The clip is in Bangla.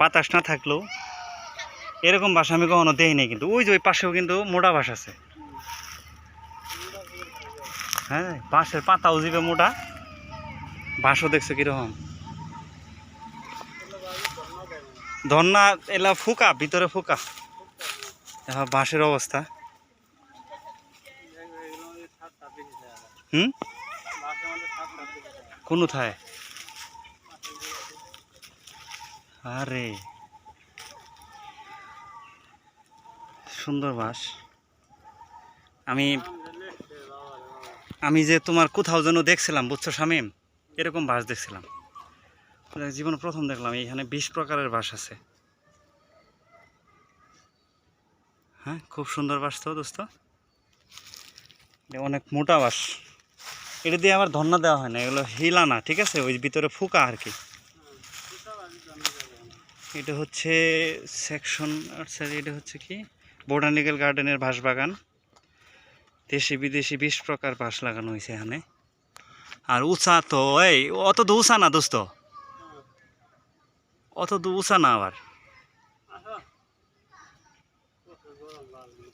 বাতাস না থাকলেও এরকম বাসা আমি কখনো দেই নাই কিন্তু। ওই যে ওই পাশেও কিন্তু মোটা বাস আছে। হ্যাঁ বাঁশের পাতাও জিবে মোটা, বাঁশও দেখছ কীরকম? ধন্না এলা ফুকা, ভিতরে ফুকা। এখন বাঁশের অবস্থা। হুম? কোন থায় আরে। সুন্দর বাস। আমি আমি যে তোমার কোথাও যেন দেখছিলাম, বুঝছ শামিম এরকম বাস দেখছিলাম। জীবনে প্রথম দেখলাম এখানে বিশ প্রকারের বাস আছে। হ্যাঁ খুব সুন্দর বাস তো দোস্ত। অনেক মোটা বাস। এটা দিয়ে আবার ধন্না দেওয়া হয় না, এগুলো হিলানা, ঠিক আছে? ওই ভিতরে ফুকা আর কি। এটা হচ্ছে সেকশন আর স্যার এটা হচ্ছে কি? বোটানিক্যাল গার্ডেনের বাঁশ বাগান দেশি বিদেশি বিশ প্রকার বাঁশ লাগানো হয়েছে এখানে। আর উঁচা তো, এই, অত তো উঁচা না দোস্ত। অত তো উঁচা না আবার।